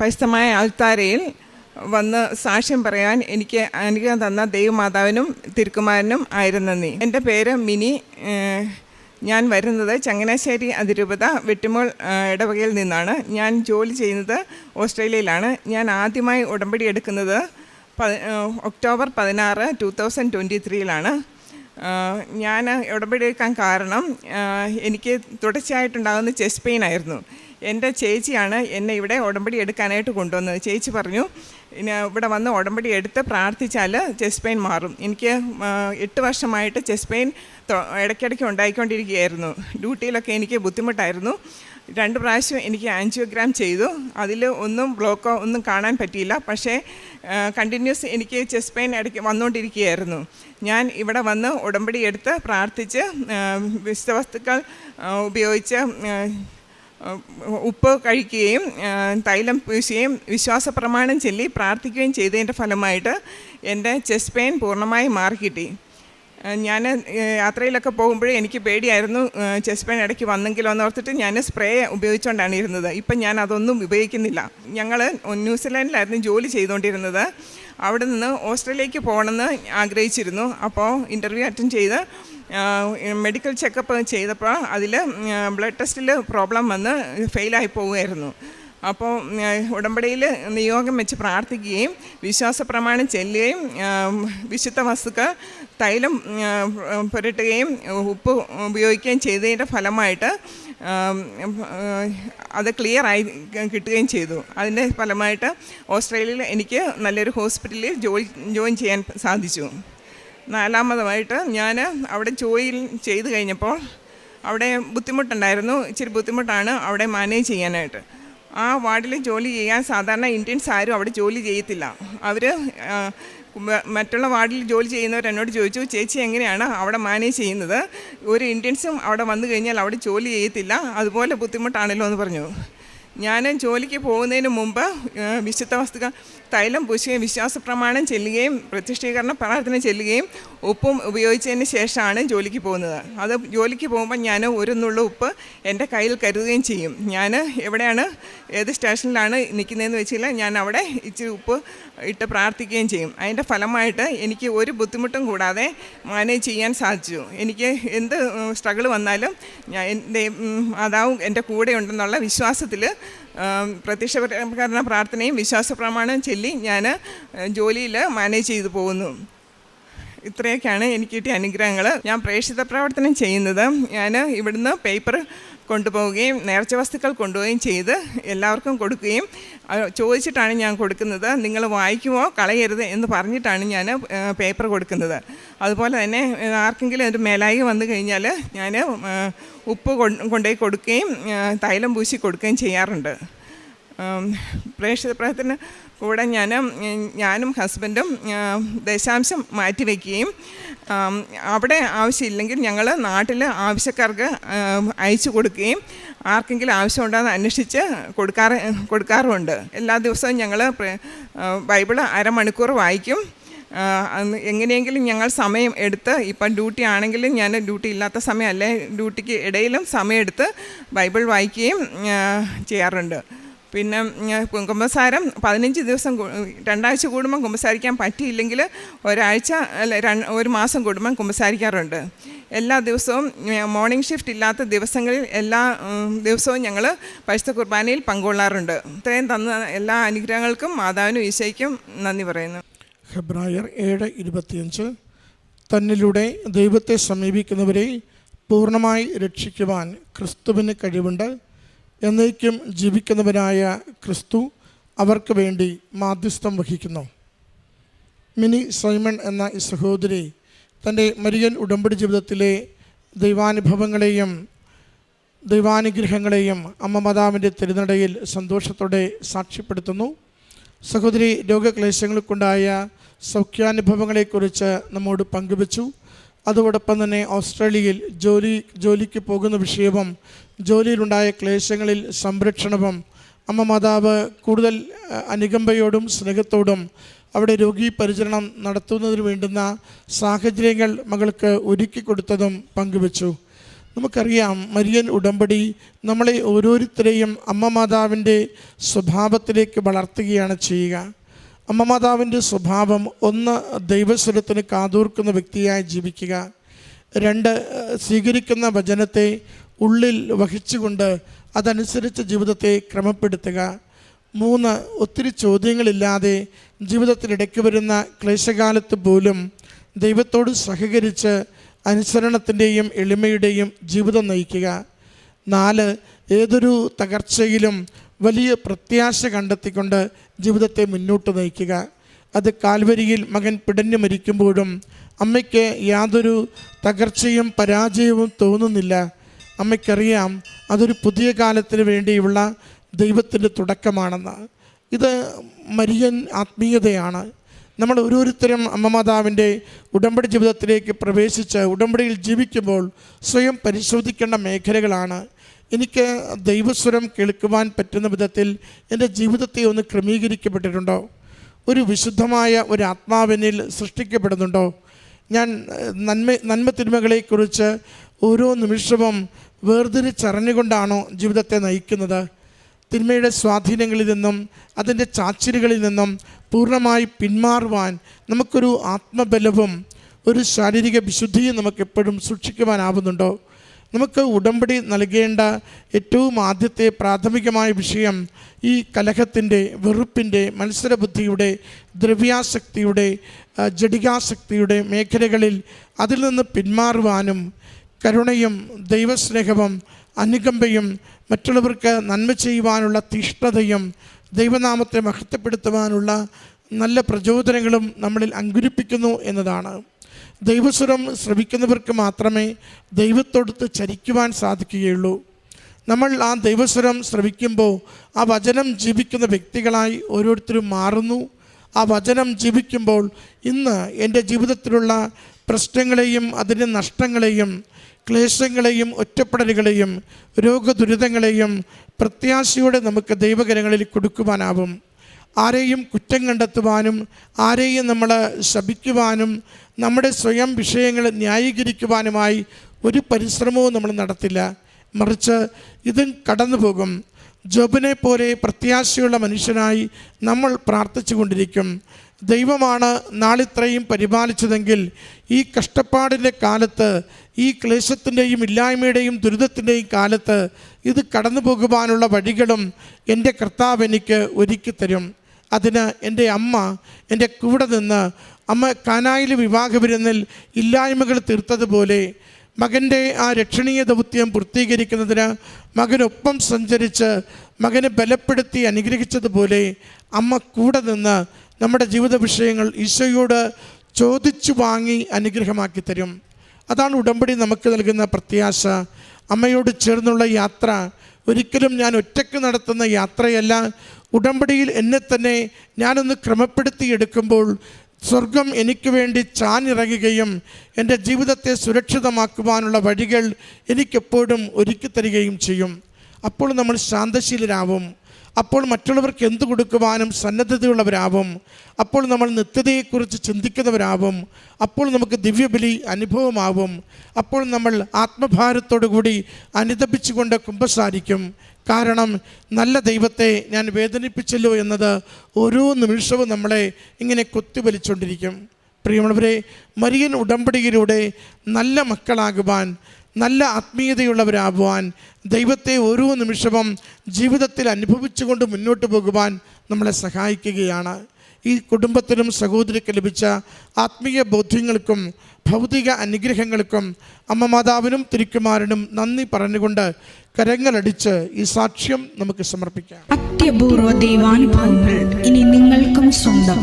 പരിശുദ്ധമായ ആൾത്താരയിൽ വന്ന് സാക്ഷ്യം പറയാൻ എനിക്ക് അനുഗ്രഹം തന്ന ദൈവമാതാവിനും തിരുക്കുമാരനും ആയിരുന്നു നീ. എന്റെ പേര് മിനി. ഞാൻ വരുന്നത് ചങ്ങനാശ്ശേരി അതിരൂപത വെട്ടിമോൾ ഇടവകയിൽ നിന്നാണ്. ഞാൻ ജോലി ചെയ്യുന്നത് ഓസ്ട്രേലിയയിലാണ്. ഞാൻ ആദ്യമായി ഉടമ്പടി എടുക്കുന്നത് ഒക്ടോബർ പതിനാറ് ടു തൗസൻഡ് ട്വന്റി ത്രീയിലാണ്. ഞാൻ ഉടമ്പടി എടുക്കാൻ കാരണം എനിക്ക് തുടർച്ചയായിട്ടുണ്ടാകുന്ന ചെസ്റ്റ് പെയിൻ ആയിരുന്നു. എന്റെ ചേച്ചിയാണ് എന്നെ ഇവിടെ ഉടമ്പടി എടുക്കാനായിട്ട് കൊണ്ടുവന്നത്. ചേച്ചി പറഞ്ഞു ഇവിടെ വന്ന് ഉടമ്പടി എടുത്ത് പ്രാർത്ഥിച്ചാൽ ചെസ്റ്റ് പെയിൻ മാറും. എനിക്ക് എട്ട് വർഷമായിട്ട് ചെസ്റ്റ് പെയിൻ ഇടയ്ക്കിടയ്ക്ക് ഉണ്ടായിക്കൊണ്ടിരിക്കുകയായിരുന്നു. ഡ്യൂട്ടിയിലൊക്കെ എനിക്ക് ബുദ്ധിമുട്ടായിരുന്നു. രണ്ട് പ്രാവശ്യം എനിക്ക് ആൻജിയോഗ്രാം ചെയ്തു. അതിൽ ഒന്നും ബ്ലോക്കോ ഒന്നും കാണാൻ പറ്റിയില്ല. പക്ഷേ കണ്ടിന്യൂസ് എനിക്ക് ചെസ്റ്റ് പെയിൻ ഇടയ്ക്ക് വന്നുകൊണ്ടിരിക്കുകയായിരുന്നു. ഞാൻ ഇവിടെ വന്ന് ഉടമ്പടി എടുത്ത് പ്രാർത്ഥിച്ച് വിശവസ്തുക്കൾ ഉപയോഗിച്ച് ഉപ്പ് കഴിക്കുകയും തൈലം പൂശുകയും വിശ്വാസ പ്രമാണം ചൊല്ലി പ്രാർത്ഥിക്കുകയും ചെയ്തതിന്റെ ഫലമായിട്ട് എന്റെ ചെസ്റ്റ് പെയിൻ പൂർണമായി മാറിക്കിട്ടി. ഞാൻ യാത്രയിലൊക്കെ പോകുമ്പോഴേ എനിക്ക് പേടിയായിരുന്നു ചെസ്റ്റ് പെയിൻ ഇടയ്ക്ക് വന്നെങ്കിലോ എന്ന് ഓർത്തിട്ട് ഞാൻ സ്പ്രേ ഉപയോഗിച്ചുകൊണ്ടാണ് ഇരുന്നത്. ഇപ്പം ഞാൻ അതൊന്നും ഉപയോഗിക്കുന്നില്ല. ഞങ്ങൾ ന്യൂസിലാൻഡിലായിരുന്നു ജോലി ചെയ്തുകൊണ്ടിരുന്നത് അവിടെ നിന്ന് ഓസ്ട്രേലിയക്ക് പോകണമെന്ന് ആഗ്രഹിച്ചിരുന്നു. അപ്പോൾ ഇന്റർവ്യൂ അറ്റൻഡ് ചെയ്ത് മെഡിക്കൽ ചെക്കപ്പ് ചെയ്തപ്പോൾ അതിൽ ബ്ലഡ് ടെസ്റ്റിൽ പ്രോബ്ലം വന്ന് ഫെയിലായി പോവുമായിരുന്നു അപ്പോൾ ഉടമ്പടിയിൽ നിയോഗം വെച്ച് പ്രാർത്ഥിക്കുകയും വിശ്വാസ പ്രമാണം ചെല്ലുകയും വിശുദ്ധ വസ്തുക്കൾ തൈലം പുരട്ടുകയും ഉപ്പ് ഉപയോഗിക്കുകയും ചെയ്തതിന്റെ ഫലമായിട്ട് അത് ആയി കിട്ടുകയും ചെയ്തു. അതിന്റെ ഫലമായിട്ട് ഓസ്ട്രേലിയയിൽ എനിക്ക് നല്ലൊരു ഹോസ്പിറ്റലിൽ ജോലി ജോയിൻ ചെയ്യാൻ സാധിച്ചു. നാലാമതുമായിട്ട് ഞാൻ അവിടെ ജോയിൻ ചെയ്തു കഴിഞ്ഞപ്പോൾ അവിടെ ബുദ്ധിമുട്ടുണ്ടായിരുന്നു. ഇച്ചിരി ബുദ്ധിമുട്ടാണ് അവിടെ മാനേജ് ചെയ്യാനായിട്ട്. ആ വാർഡിൽ ജോലി ചെയ്യാൻ സാധാരണ ഇന്ത്യൻസ് ആരും അവിടെ ജോലി ചെയ്യത്തില്ല. അവർ മറ്റുള്ള വാർഡിൽ ജോലി ചെയ്യുന്നവർ എന്നോട് ചോദിച്ചു ചേച്ചി എങ്ങനെയാണ് അവിടെ മാനേജ് ചെയ്യുന്നത്? ഒരു ഇന്ത്യൻസും അവിടെ വന്നു കഴിഞ്ഞാൽ അവിടെ ജോലി ചെയ്യത്തില്ല അതുപോലെ ബുദ്ധിമുട്ടാണല്ലോ എന്ന് പറഞ്ഞു. ഞാൻ ജോലിക്ക് പോകുന്നതിന് മുമ്പ് വിശുദ്ധ വസ്തുക്കൾ തൈലം പൂശുകയും വിശ്വാസ പ്രമാണം ചെല്ലുകയും പ്രതിഷ്ഠീകരണ പ്രാർത്ഥന ചെല്ലുകയും ഉപ്പും ഉപയോഗിച്ചതിന് ശേഷമാണ് ജോലിക്ക് പോകുന്നത്. അത് ജോലിക്ക് പോകുമ്പോൾ ഞാൻ ഒരു നുള്ള ഉപ്പ് എന്റെ കയ്യിൽ കരുതുകയും ചെയ്യും. ഞാൻ എവിടെയാണ് ഏത് സ്റ്റേഷനിലാണ് നിൽക്കുന്നതെന്ന് വെച്ചാൽ ഞാൻ അവിടെ ഇച്ചിരി ഉപ്പ് ഇട്ട് പ്രാർത്ഥിക്കുകയും ചെയ്യും. അതിന്റെ ഫലമായിട്ട് എനിക്ക് ഒരു ബുദ്ധിമുട്ടും കൂടാതെ മാനേജ് ചെയ്യാൻ സാധിച്ചു. എനിക്ക് എന്ത് സ്ട്രഗിൾ വന്നാലും ഞാൻ എന്റെ മാതാവും എന്റെ കൂടെ ഉണ്ടെന്നുള്ള വിശ്വാസത്തിൽ പ്രത്യക്ഷകരണ പ്രാർത്ഥനയും വിശ്വാസ പ്രമാണം ചൊല്ലി ഞാൻ ജോലിയിൽ മാനേജ് ചെയ്തു പോകുന്നു. ഇത്രയൊക്കെയാണ് എനിക്ക് കിട്ടിയ അനുഗ്രഹങ്ങൾ ഞാൻ പ്രേക്ഷിത പ്രവർത്തനം ചെയ്യുന്നത്. ഞാൻ ഇവിടുന്ന് പേപ്പർ കൊണ്ടുപോവുകയും നേർച്ച വസ്തുക്കൾ കൊണ്ടുപോവുകയും ചെയ്ത് എല്ലാവർക്കും കൊടുക്കുകയും ചോദിച്ചിട്ടാണ് ഞാൻ കൊടുക്കുന്നത്. നിങ്ങൾ വായിക്കുമോ കളയരുത് എന്ന് പറഞ്ഞിട്ടാണ് ഞാൻ പേപ്പർ കൊടുക്കുന്നത്. അതുപോലെ തന്നെ ആർക്കെങ്കിലും ഒരു മേലായി വന്നു കഴിഞ്ഞാൽ ഞാൻ ഉപ്പ് കൊണ്ട് കൊണ്ടുപോയി കൊടുക്കുകയും തൈലം പൂശി കൊടുക്കുകയും ചെയ്യാറുണ്ട്. ഉം, പ്രേക്ഷിത പ്രവർത്തന കൂടെ ഞാൻ ഞാനും ഹസ്ബൻഡും ദശാംശം മാറ്റിവെക്കുകയും അവിടെ ആവശ്യമില്ലെങ്കിൽ ഞങ്ങൾ നാട്ടിൽ ആവശ്യക്കാർക്ക് അയച്ചു കൊടുക്കുകയും ആർക്കെങ്കിലും ആവശ്യമുണ്ടോ എന്ന് അന്വേഷിച്ച് കൊടുക്കാറ് കൊടുക്കാറുമുണ്ട്. എല്ലാ ദിവസവും ഞങ്ങൾ ബൈബിൾ അരമണിക്കൂർ വായിക്കും. എങ്ങനെയെങ്കിലും ഞങ്ങൾ സമയം എടുത്ത് ഇപ്പം ഡ്യൂട്ടി ആണെങ്കിലും ഞാൻ ഡ്യൂട്ടി ഇല്ലാത്ത സമയം സമയമല്ലേ ഡ്യൂട്ടിക്ക് ഇടയിലും സമയമെടുത്ത് ബൈബിൾ വായിക്കുകയും ചെയ്യാറുണ്ട്. പിന്നെ കുമ്പസാരം പതിനഞ്ച് ദിവസം രണ്ടാഴ്ച കൂടുമ്പം കുമ്പസാരിക്കാൻ പറ്റിയില്ലെങ്കിൽ ഒരാഴ്ച അല്ല ഒരു മാസം കൂടുമ്പം കുമ്പസാരിക്കാറുണ്ട് എല്ലാ ദിവസവും മോർണിംഗ് ഷിഫ്റ്റ് ഇല്ലാത്ത ദിവസങ്ങളിൽ എല്ലാ ദിവസവും ഞങ്ങൾ പരിശുദ്ധ കുർബാനയിൽ പങ്കുകൊള്ളാറുണ്ട്. ഇത്രയും തന്ന എല്ലാ അനുഗ്രഹങ്ങൾക്കും മാതാവിനും ഈശോയ്ക്കും നന്ദി പറയുന്നു. ഹെബ്രായർ ഏഴ് ഇരുപത്തിയഞ്ച്. തന്നിലൂടെ ദൈവത്തെ സമീപിക്കുന്നവരെ പൂർണമായി രക്ഷിക്കുവാൻ ക്രിസ്തുവിന് കഴിവുണ്ട്. എന്നേക്കും ജീവിക്കുന്നവനായ ക്രിസ്തു അവർക്ക് വേണ്ടി മാധ്യസ്ഥം വഹിക്കുന്നു. മിനി സൈമൺ എന്ന ഈ സഹോദരി തന്റെ മരിയൻ ഉടമ്പടി ജീവിതത്തിലെ ദൈവാനുഭവങ്ങളെയും ദൈവാനുഗ്രഹങ്ങളെയും അമ്മ മാതാവിന്റെ തിരുനടയിൽ സന്തോഷത്തോടെ സാക്ഷ്യപ്പെടുത്തുന്നു. സഹോദരി രോഗക്ലേശങ്ങൾക്കുണ്ടായ സൗഖ്യാനുഭവങ്ങളെക്കുറിച്ച് നമ്മോട് പങ്കുവച്ചു. അതോടൊപ്പം തന്നെ ഓസ്ട്രേലിയയിൽ ജോലി ജോലിക്ക് പോകുന്ന വിഷയവും ജോലിയിലുണ്ടായ ക്ലേശങ്ങളിൽ സംരക്ഷണവും അമ്മ മാതാവ് കൂടുതൽ അനുകമ്പയോടും സ്നേഹത്തോടും അവിടെ രോഗി പരിചരണം നടത്തുന്നതിന് വേണ്ടുന്ന സാഹചര്യങ്ങൾ മകൾക്ക് ഒരുക്കി കൊടുത്തതും പങ്കുവച്ചു. നമുക്കറിയാം മരിയൻ ഉടമ്പടി നമ്മളെ ഓരോരുത്തരെയും അമ്മ മാതാവിന്റെ സ്വഭാവത്തിലേക്ക് വളർത്തുകയാണ് ചെയ്യുക. അമ്മ മാതാവിന്റെ സ്വഭാവം ഒന്ന് ദൈവസ്വരത്തിന് കാതൂർക്കുന്ന വ്യക്തിയായി ജീവിക്കുക. രണ്ട് സ്വീകരിക്കുന്ന വചനത്തെ ഉള്ളിൽ വഹിച്ചുകൊണ്ട് അതനുസരിച്ച് ജീവിതത്തെ ക്രമപ്പെടുത്തുക. മൂന്ന് ഒത്തിരി ചോദ്യങ്ങളില്ലാതെ ജീവിതത്തിലിടയ്ക്ക് വരുന്ന ക്ലേശകാലത്ത് പോലും ദൈവത്തോട് സഹകരിച്ച് അനുസരണത്തിന്റെയും എളിമയുടെയും ജീവിതം നയിക്കുക. നാല് ഏതൊരു തകർച്ചയിലും വലിയ പ്രത്യാശ കണ്ടെത്തിക്കൊണ്ട് ജീവിതത്തെ മുന്നോട്ട് നയിക്കുക. അത് കാൽവരിയിൽ മകൻ പിടഞ്ഞു മരിക്കുമ്പോഴും അമ്മയ്ക്ക് യാതൊരു തകർച്ചയും പരാജയവും തോന്നുന്നില്ല. അമ്മയ്ക്കറിയാം അതൊരു പുതിയ കാലത്തിന് വേണ്ടിയുള്ള ദൈവത്തിന്റെ തുടക്കമാണെന്ന്. ഇത് മരിയൻ ആത്മീയതയാണ്. നമ്മൾ ഓരോരുത്തരും അമ്മമാതാവിന്റെ ഉടമ്പടി ജീവിതത്തിലേക്ക് പ്രവേശിച്ച് ഉടമ്പടിയിൽ ജീവിക്കുമ്പോൾ സ്വയം പരിശോധിക്കേണ്ട മേഖലകളാണ്. എനിക്ക് ദൈവസ്വരം കേൾക്കുവാൻ പറ്റുന്ന വിധത്തിൽ എന്റെ ജീവിതത്തെ ഒന്ന് ക്രമീകരിക്കപ്പെട്ടിട്ടുണ്ടോ? ഒരു വിശുദ്ധമായ ഒരു ആത്മാവിനിൽ സൃഷ്ടിക്കപ്പെടുന്നുണ്ടോ? ഞാൻ നന്മ നന്മ തിന്മകളെക്കുറിച്ച് ഓരോ നിമിഷവും വേർതിരിച്ചറിഞ്ഞുകൊണ്ടാണോ ജീവിതത്തെ നയിക്കുന്നത്? തിന്മയുടെ സ്വാധീനങ്ങളിൽ നിന്നും അതിന്റെ ചാച്ചിലുകളിൽ നിന്നും പൂർണമായി പിന്മാറുവാൻ നമുക്കൊരു ആത്മബലവും ഒരു ശാരീരിക വിശുദ്ധിയും നമുക്ക് എപ്പോഴും സൂക്ഷിക്കുവാനാവുന്നുണ്ടോ? നമുക്ക് ഉടമ്പടി നൽകേണ്ട ഏറ്റവും ആദ്യത്തെ പ്രാഥമികമായ വിഷയം ഈ കലഹത്തിന്റെ വെറുപ്പിന്റെ മത്സരബുദ്ധിയുടെ ദ്രവ്യാസക്തിയുടെ ജടികാസക്തിയുടെ മേഖലകളിൽ അതിൽ നിന്ന് പിന്മാറുവാനും കരുണയും ദൈവസ്നേഹവും അനുകമ്പയും മറ്റുള്ളവർക്ക് നന്മ ചെയ്യുവാനുള്ള തീഷ്ണതയും ദൈവനാമത്തെ മഹത്വപ്പെടുത്തുവാനുള്ള നല്ല പ്രചോദനങ്ങളും നമ്മളിൽ അങ്കുരിപ്പിക്കുന്നു എന്നതാണ്. ദൈവസ്വരം ശ്രവിക്കുന്നവർക്ക് മാത്രമേ ദൈവത്തോടുത്ത് ചരിക്കുവാൻ സാധിക്കുകയുള്ളൂ. നമ്മൾ ആ ദൈവസ്വരം ശ്രവിക്കുമ്പോൾ ആ വചനം ജീവിക്കുന്ന വ്യക്തികളായി ഓരോരുത്തരും മാറുന്നു. ആ വചനം ജീവിക്കുമ്പോൾ ഇന്ന് എന്റെ ജീവിതത്തിലുള്ള പ്രശ്നങ്ങളെയും അതിന്റെ നഷ്ടങ്ങളെയും ക്ലേശങ്ങളെയും ഒറ്റപ്പെടലുകളെയും രോഗദുരിതങ്ങളെയും പ്രത്യാശയോടെ നമുക്ക് ദൈവകരങ്ങളിൽ കൊടുക്കുവാനാവും. ആരെയും കുറ്റം കണ്ടെത്തുവാനും ആരെയും നമ്മൾ ശപിക്കുവാനും നമ്മുടെ സ്വയം വിഷയങ്ങൾ ന്യായീകരിക്കുവാനുമായി ഒരു പരിശ്രമവും നമ്മൾ നടത്തില്ല. മറിച്ച് ഇതും കടന്നു പോകും ജോബിനെ പോലെ പ്രത്യാശയുള്ള മനുഷ്യനായി നമ്മൾ പ്രാർത്ഥിച്ചു കൊണ്ടിരിക്കും ദൈവമാണ് നാളിത്രയും പരിപാലിച്ചതെങ്കിൽ ഈ കഷ്ടപ്പാടിന്റെ കാലത്ത് ഈ ക്ലേശത്തിന്റെയും ഇല്ലായ്മയുടെയും ദുരിതത്തിന്റെയും കാലത്ത് ഇത് കടന്നു പോകുവാനുള്ള വഴികളും എന്റെ കർത്താവ് എനിക്ക് ഒരുക്കി തരും. അതിന് എന്റെ അമ്മ എന്റെ കൂടെ നിന്ന് അമ്മ കാനായിലെ വിവാഹ വിരുന്നിൽ ഇല്ലായ്മകൾ തീർത്തതുപോലെ മകന്റെ ആ രക്ഷണീയ ദൗത്യം പൂർത്തീകരിക്കുന്നതിന് മകനൊപ്പം സഞ്ചരിച്ച് മകനെ ബലപ്പെടുത്തി അനുഗ്രഹിച്ചതുപോലെ അമ്മ കൂടെ നിന്ന് നമ്മുടെ ജീവിത വിഷയങ്ങൾ ഈശോയോട് ചോദിച്ചു വാങ്ങി അനുഗ്രഹമാക്കി തരും. അതാണ് ഉടമ്പടി നമുക്ക് നൽകുന്ന പ്രത്യാശ. അമ്മയോട് ചേർന്നുള്ള യാത്ര. ഒരിക്കലും ഞാൻ ഒറ്റയ്ക്ക് നടത്തുന്ന യാത്രയല്ല. ഉടമ്പടിയിൽ എന്നെ തന്നെ ഞാനൊന്ന് ക്രമപ്പെടുത്തിയെടുക്കുമ്പോൾ സ്വർഗം എനിക്ക് വേണ്ടി ചാനിറങ്ങുകയും എന്റെ ജീവിതത്തെ സുരക്ഷിതമാക്കുവാനുള്ള വഴികൾ എനിക്കെപ്പോഴും ഒരുക്കി തരികയും ചെയ്യും. അപ്പോൾ നമ്മൾ ശാന്തശീലരാവും. അപ്പോൾ മറ്റുള്ളവർക്ക് എന്തു കൊടുക്കുവാനും സന്നദ്ധതയുള്ളവരാവും. അപ്പോൾ നമ്മൾ നിത്യതയെക്കുറിച്ച് ചിന്തിക്കുന്നവരാവും. അപ്പോൾ നമുക്ക് ദിവ്യബലി അനുഭവമാവും. അപ്പോൾ നമ്മൾ ആത്മഭാരത്തോടു കൂടി അനുദപിച്ചുകൊണ്ട് കുമ്പസാരിക്കും. കാരണം നല്ല ദൈവത്തെ ഞാൻ വേദനിപ്പിച്ചല്ലോ എന്നത് ഓരോ നിമിഷവും നമ്മളെ ഇങ്ങനെ കൊത്തിവലിച്ചുകൊണ്ടിരിക്കും പ്രിയമുള്ളവരെ മരിയൻ ഉടമ്പടിയിലൂടെ നല്ല മക്കളാകുവാൻ നല്ല ആത്മീയതയുള്ളവരാകുവാൻ ദൈവത്തെ ഓരോ നിമിഷവും ജീവിതത്തിൽ അനുഭവിച്ചുകൊണ്ട് മുന്നോട്ട് പോകുവാൻ നമ്മളെ സഹായിക്കുകയാണ്. ഈ കുടുംബത്തിനും സഹോദരിക്ക് ലഭിച്ച ആത്മീയ ബോധ്യങ്ങൾക്കും ഭൗതിക അനുഗ്രഹങ്ങൾക്കും അമ്മ മാതാവിനും തിരുക്കുമാരനും നന്ദി പറഞ്ഞുകൊണ്ട് കരങ്ങളടിച്ച് ഈ സാക്ഷ്യം നമുക്ക് സമർപ്പിക്കാം. അത്യപൂർവ ദൈവാനുഭവങ്ങൾ ഇനി നിങ്ങൾക്കും സ്വന്തം.